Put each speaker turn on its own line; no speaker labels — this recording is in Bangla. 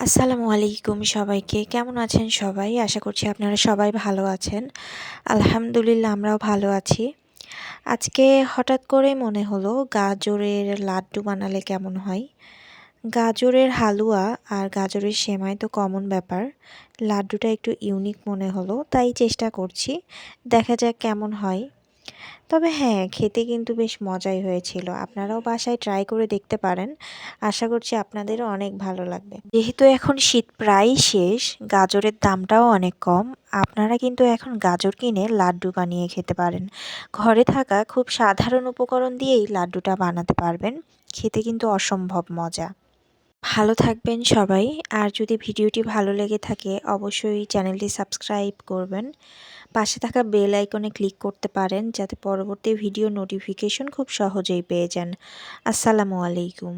আসসালামু আলাইকুম সবাইকে। কেমন আছেন সবাই? আশা করছি আপনারা সবাই ভালো আছেন। আলহামদুলিল্লাহ, আমরাও ভালো আছি। আজকে হঠাৎ করে মনে হলো গাজরের লাড্ডু বানালে কেমন হয়? গাজরের হালুয়া আর গাজরের সেমাই তো কমন ব্যাপার। লাড্ডুটা একটু ইউনিক মনে হলো, তাই চেষ্টা করছি। দেখা যাক কেমন হয়। তবে হ্যাঁ খেতে কিন্তু বেশ মজাই হয়েছিল। আপনারাও বাসায় ট্রাই করে দেখতে পারেন। আশা করছি আপনাদেরও অনেক ভালো লাগবে। যেহেতু এখন শীত প্রায় শেষ, গাজরের দামটাও অনেক কম। আপনারা কিন্তু এখন গাজর কিনে লাড্ডু বানিয়ে খেতে পারেন। ঘরে থাকা খুব সাধারণ উপকরণ দিয়েই লাড্ডুটা বানাতে পারবেন। খেতে কিন্তু অসম্ভব মজা। ভালো থাকবেন সবাই। আর যদি ভিডিওটি ভালো লেগে থাকে, অবশ্যই চ্যানেলটি সাবস্ক্রাইব করবেন। পাশে থাকা বেল আইকনে ক্লিক করতে পারেন, যাতে পরবর্তী ভিডিও নোটিফিকেশন খুব সহজেই পেয়ে যান। আসসালামু আলাইকুম।